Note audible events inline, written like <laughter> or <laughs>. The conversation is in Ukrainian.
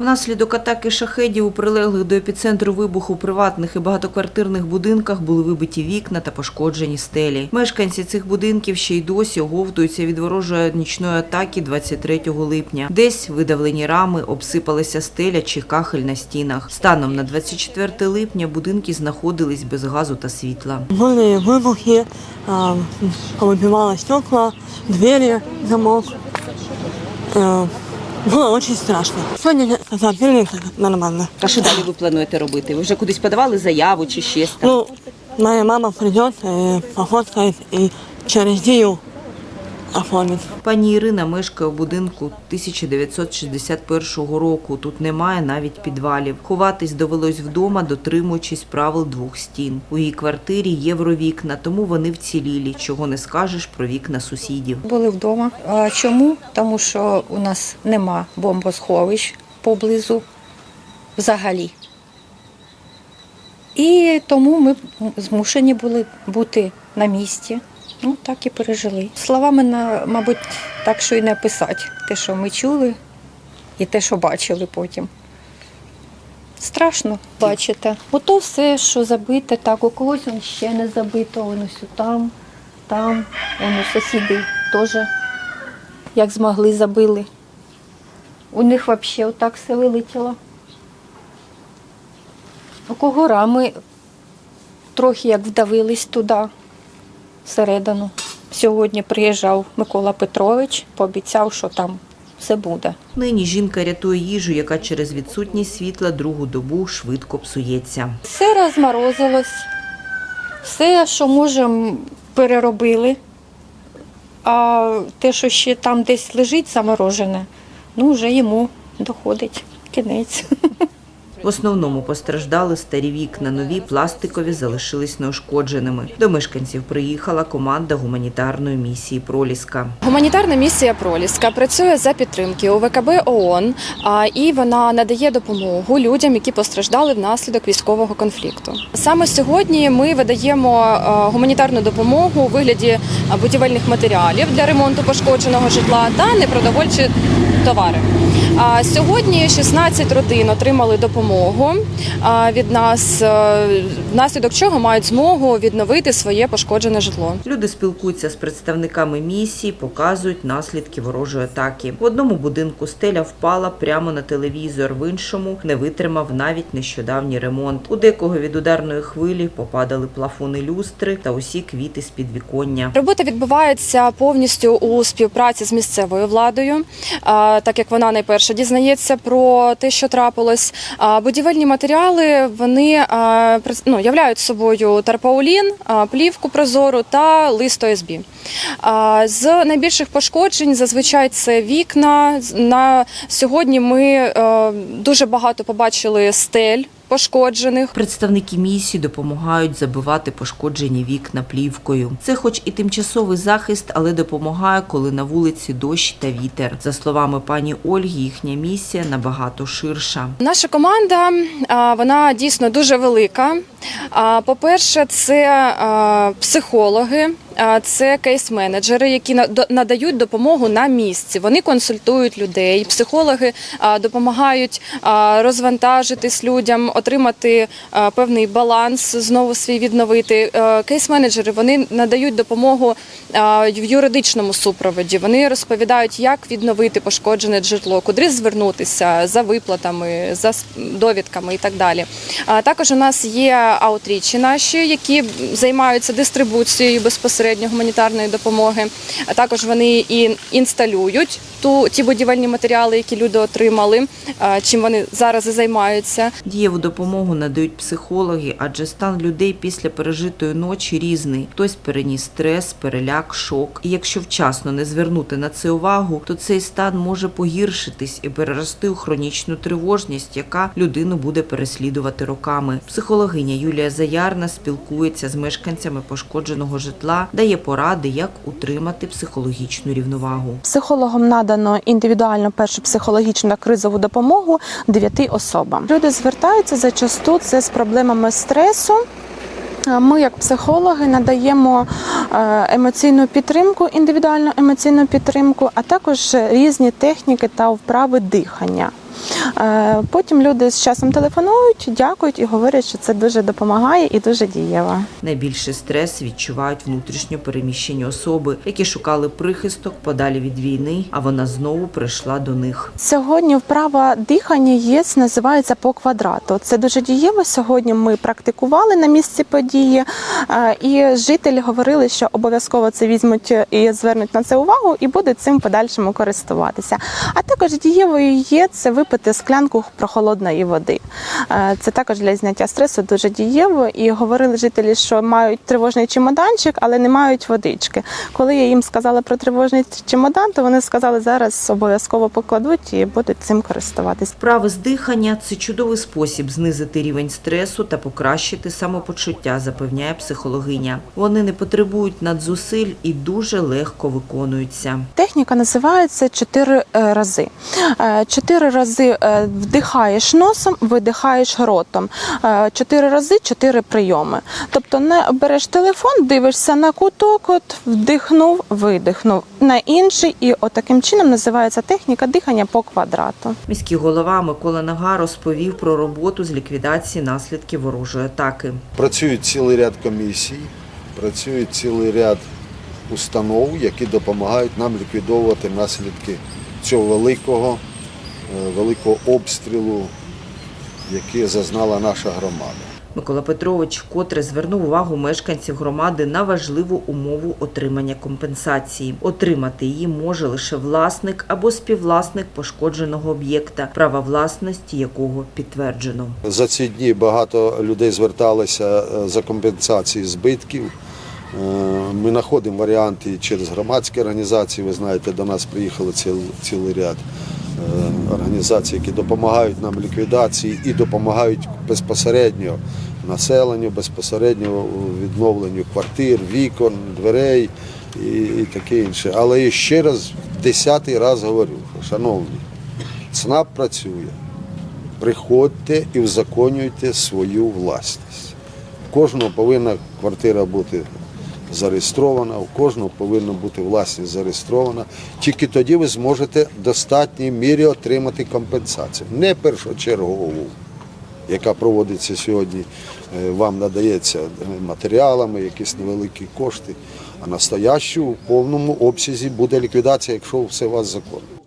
Внаслідок атаки шахедів у прилеглих до епіцентру вибуху приватних і багатоквартирних будинках були вибиті вікна та пошкоджені стелі. Мешканці цих будинків ще й досі оговтуються від ворожої нічної атаки 23 липня. Десь видавлені рами, обсипалася стеля чи кахель на стінах. Станом на 24 липня будинки знаходились без газу та світла. Были выбухи, а, повыбивало стекла, двери, замок. Э, Было очень страшно. Сегодня закрыли нормально. А що далі ви плануєте робити? Ви вже кудись подавали заяву чи ще там? Ну, моя мама придет, э, пофоткает и через дию оформит. Пані Ірина мешкає у будинку 1961 року. Тут немає навіть підвалів. Ховатись довелось вдома, дотримуючись правил двох стін. У її квартирі євровікна, тому вони вцілілі, чого не скажеш про вікна сусідів. Були вдома. А чому? Тому що у нас нема бомбосховищ поблизу взагалі. І тому ми змушені були бути на місці. Ну, так і пережили. Словами, на- мабуть, так що і не писати. Те, що ми чули, і те, що бачили потім. Страшно бачите. Ото все, що забите, так, у когось он ще не забито, воно ось там, там, воно сусіди теж як змогли, забили. У них взагалі отак все вилетіло. У кого рами трохи як вдавились туди, всередину. Сьогодні приїжджав Микола Петрович, пообіцяв, що там все буде. Нині жінка рятує їжу, яка через відсутність світла другу добу швидко псується. Все розморозилось, все, що можемо, переробили. А те, що ще там десь лежить заморожене, ну вже йому доходить кінець. <laughs> В основному постраждали старі вікна, нові пластикові залишились неушкодженими. До мешканців приїхала команда гуманітарної місії Проліска. Гуманітарна місія Проліска працює за підтримки УВКБ ООН, і вона надає допомогу людям, які постраждали внаслідок військового конфлікту. Саме сьогодні ми видаємо гуманітарну допомогу у вигляді будівельних матеріалів для ремонту пошкодженого житла та непродовольчі товари. А сьогодні 16 родин отримали допомогу від нас, внаслідок чого мають змогу відновити своє пошкоджене житло. Люди спілкуються з представниками місії, показують наслідки ворожої атаки. В одному будинку стеля впала прямо на телевізор, в іншому не витримав навіть нещодавній ремонт. У декого від ударної хвилі попадали плафони люстри та усі квіти з підвіконня. Робота відбувається повністю у співпраці з місцевою владою, так як вона найперше дізнається про те, що трапилось. Будівельні матеріали вони ну, являють собою тарпаулін, плівку прозору та лист ОСБ. З найбільших пошкоджень зазвичай це вікна. На сьогодні ми е, дуже багато побачили стель пошкоджених. Представники місії допомагають забивати пошкоджені вікна плівкою. Це, хоч і тимчасовий захист, але допомагає, коли на вулиці дощ та вітер. За словами пані Ольги, їхня місія набагато ширша. Наша команда вона дійсно дуже велика. По-перше, це психологи, це кейс-менеджери, які на- надають допомогу на місці. Вони консультують людей. Психологи допомагають розвантажитись людям, отримати певний баланс, знову свій відновити. Кейс-менеджери вони надають допомогу в юридичному супроводі. Вони розповідають, як відновити пошкоджене житло, куди звернутися за виплатами, за довідками і так далі. Також у нас є аутрічі наші, які займаються дистрибуцією безпосередньо гуманітарної допомоги. А також вони і інсталюють ту ті будівельні матеріали, які люди отримали, чим вони зараз і займаються. Дієву допомогу надають психологи, адже стан людей після пережитої ночі різний. Хтось переніс стрес, переляк, шок. І якщо вчасно не звернути на це увагу, то цей стан може погіршитись і перерости у хронічну тривожність, яка людину буде переслідувати роками. Психологиня Юлія Заярна спілкується з мешканцями пошкодженого житла, дає поради, як утримати психологічну рівновагу. Психологам надано індивідуальну першу психологічну кризову допомогу дев'яти особам. Люди звертаються зачасту це з проблемами стресу. Ми, як психологи, надаємо е, емоційну підтримку, індивідуальну емоційну підтримку, а також різні техніки та вправи дихання. Е, Потім люди з часом телефонують, дякують і говорять, що це дуже допомагає і дуже дієво. Найбільший стрес відчувають внутрішньо переміщені особи, які шукали прихисток подалі від війни, а вона знову прийшла до них. Сьогодні вправа дихання ЄС називається по квадрату. Це дуже дієво. Сьогодні ми практикували на місці події, е, і жителі говорили, що обов'язково це візьмуть і звернуть на це увагу, і будуть цим подальшому користуватися. А також дієвою є це випити склянку прохолодної води. Е, Це також для зняття стресу дуже дієво. І говорили жителі, що мають тривожний чемоданчик, але не мають водички. Коли я їм сказала про тривожний чемодан, то вони сказали, зараз обов'язково покладуть і будуть цим користуватись. Вправи з дихання це чудовий спосіб знизити рівень стресу та покращити самопочуття, запевняє психологиня. Вони не потребують надзусиль і дуже легко виконуються. Техніка називається чотири е, рази. Е, Чотири рази е, вдихаєш носом, видихаєш ротом. Е, Чотири рази чотири прийоми. Тобто не береш телефон, дивишся на куток, от вдихнув, видихнув на інший, і отаким чином називається техніка дихання по квадрату. Міський голова Микола Нага розповів про роботу з ліквідації наслідків ворожої атаки. Працюють цілий ряд комісій, працює цілий ряд установ, які допомагають нам ліквідовувати наслідки цього великого, великого обстрілу, який зазнала наша громада. Микола Петрович вкотре звернув увагу мешканців громади на важливу умову отримання компенсації. Отримати її може лише власник або співвласник пошкодженого об'єкта, права власності якого підтверджено. За ці дні багато людей зверталися е, за компенсації збитків. Е, Ми знаходимо варіанти через громадські організації. Ви знаєте, до нас приїхали ціл- цілий ряд е, організацій, які допомагають нам ліквідації і допомагають безпосередньо населенню, безпосередньо відновленню квартир, вікон, дверей і, і таке інше. Але я ще раз, десятий раз говорю, шановні, ЦНАП працює. Приходьте і узаконюйте свою власність. У кожного повинна квартира бути зареєстрована, у кожного повинна бути власність зареєстрована. Тільки тоді ви зможете в достатній мірі отримати компенсацію. Не першочергову, яка проводиться сьогодні, е, вам надається матеріалами, якісь невеликі кошти, а настоящу в повному обсязі буде ліквідація, якщо все у вас законно.